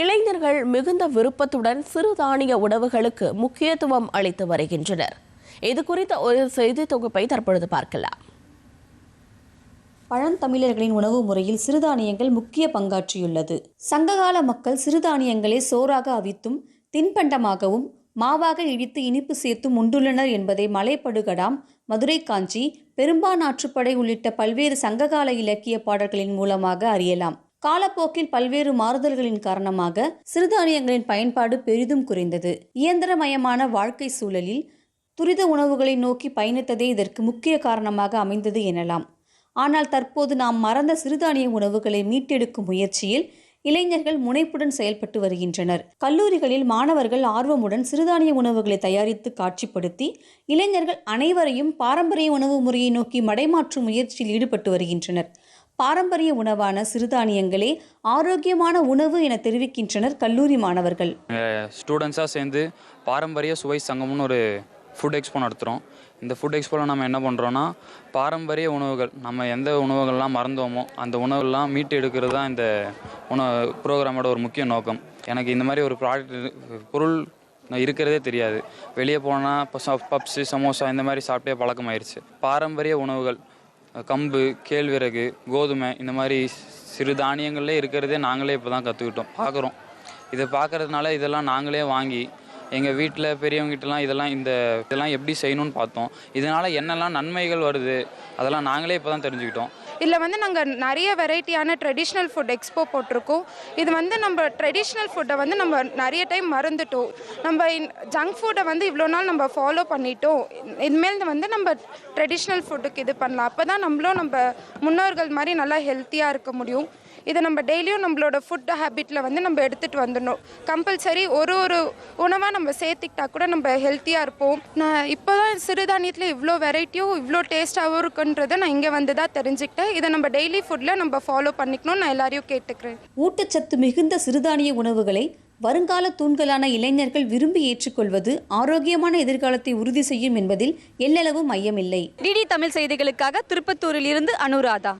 இளைஞர்கள் மிகுந்த விருப்பத்துடன் சிறுதானிய உணவுகளுக்கு முக்கியத்துவம் அளித்து வருகின்றனர். இது குறித்த ஒரு செய்தி தொகுப்பை தற்பொழுது பார்க்கலாம். பழந்தமிழர்களின் உணவு முறையில் சிறுதானியங்கள் முக்கிய பங்காற்றியுள்ளது. சங்ககால மக்கள் சிறுதானியங்களை சோறாக அவித்தும் தின்பண்டமாகவும் மாவாக இடித்து இனிப்பு சேர்த்தும் உண்டுள்ளனர் என்பதை மலைப்படுகடாம் மதுரை காஞ்சி பெரும்பான் ஆற்றுப்படை உள்ளிட்ட பல்வேறு சங்ககால இலக்கிய பாடல்களின் மூலமாக அறியலாம். காலப்போக்கில் பல்வேறு மாறுதல்களின் காரணமாக சிறுதானியங்களின் பயன்பாடு பெரிதும் குறைந்தது. இயந்திரமயமான வாழ்க்கை சூழலில் துரித உணவுகளை நோக்கி பயணித்ததே இதற்கு முக்கிய காரணமாக அமைந்தது எனலாம். ஆனால் தற்போது நாம் மறந்த சிறுதானிய உணவுகளை மீட்டெடுக்கும் முயற்சியில் இளைஞர்கள் முனைப்புடன் செயல்பட்டு வருகின்றனர். கல்லூரிகளில் மாணவர்கள் ஆர்வமுடன் சிறுதானிய உணவுகளை தயாரித்து காட்சிப்படுத்தி இளைஞர்கள் அனைவரையும் பாரம்பரிய உணவு முறையை நோக்கி மடைமாற்றும் முயற்சியில் ஈடுபட்டு வருகின்றனர். பாரம்பரிய உணவான சிறுதானியங்களே ஆரோக்கியமான உணவு என தெரிவிக்கின்றனர் கல்லூரி மாணவர்கள். ஸ்டூடெண்ட்ஸாக சேர்ந்து பாரம்பரிய சுவை சங்கம்னு ஒரு ஃபுட் எக்ஸ்போ நடத்துகிறோம் இந்த ஃபுட் எக்ஸ்போவில் நம்ம என்ன பண்ணுறோன்னா பாரம்பரிய உணவுகள் நம்ம எந்த உணவுகள்லாம் மறந்தோமோ அந்த உணவுகள்லாம் மீட்டு எடுக்கிறது தான் இந்த உணவு ப்ரோக்ராமோட ஒரு முக்கிய நோக்கம். எனக்கு இந்த மாதிரி ஒரு ப்ராடக்ட் பொருள் இருக்கிறதே தெரியாது. வெளியே போனால் இப்போ பப்ஸு சமோசா இந்த மாதிரி சாப்பிட்டே பழக்கமாயிருச்சு. பாரம்பரிய உணவுகள் கம்பு கேழ்விறகு கோதுமை இந்த மாதிரி சிறு தானியங்கள்லேயே இருக்கிறதே நாங்களே இப்போ தான் கற்றுக்கிட்டோம் பார்க்குறோம் இதை பார்க்கறதுனால இதெல்லாம் நாங்களே வாங்கி எங்கள் வீட்டில் பெரியவங்ககிட்டலாம் இதெல்லாம் இந்த இதெல்லாம் எப்படி செய்யணும்னு பார்த்தோம். இதனால் என்னெல்லாம் நன்மைகள் வருது அதெல்லாம் நாங்களே இப்போ தான் தெரிஞ்சுக்கிட்டோம். இதில் வந்து நாங்கள் நிறைய வெரைட்டியான ட்ரெடிஷ்னல் ஃபுட் எக்ஸ்போ போட்டிருக்கோம். இது வந்து நம்ம ட்ரெடிஷ்னல் ஃபுட்டை வந்து நம்ம நிறைய டைம் மறந்துட்டோம். நம்ம ஜங்க் ஃபுட்டை வந்து இவ்வளோ நாள் நம்ம ஃபாலோ பண்ணிட்டோம். இனிமேல் வந்து நம்ம ட்ரெடிஷ்னல் ஃபுட்டுக்கு இது பண்ணலாம். அப்போ தான் நம்மளும் நம்ம முன்னோர்கள் மாதிரி நல்லா ஹெல்த்தியாக இருக்க முடியும். இதை நம்ம டெய்லியும் நம்மளோட ஃபுட் ஹேபிட்டில் வந்து நம்ம எடுத்துகிட்டு வந்துடணும். கம்பல்சரி ஒரு ஒரு உணவாக நம்ம சேர்த்துக்கிட்டா கூட நம்ம ஹெல்த்தியாக இருப்போம். நான் இப்போ தான் சிறுதானியத்தில் இவ்வளோ வெரைட்டியும் இவ்வளோ டேஸ்ட்டாகவும் இருக்குன்றதை நான் இங்கே வந்து தான் தெரிஞ்சுக்கிட்டேன். இதை நம்ம டெய்லி ஃபுட்டில் நம்ம ஃபாலோ பண்ணிக்கணும்னு நான் எல்லாரையும் கேட்டுக்கிறேன். ஊட்டச்சத்து மிகுந்த சிறுதானிய உணவுகளை வருங்கால தூண்களான இளைஞர்கள் விரும்பி ஏற்றுக்கொள்வது ஆரோக்கியமான எதிர்காலத்தை உறுதி செய்யும் என்பதில் எல்லளவும் ஐயமில்லை. டிடி தமிழ் செய்திகளுக்காக திருப்பத்தூரில் இருந்து அனுராதா.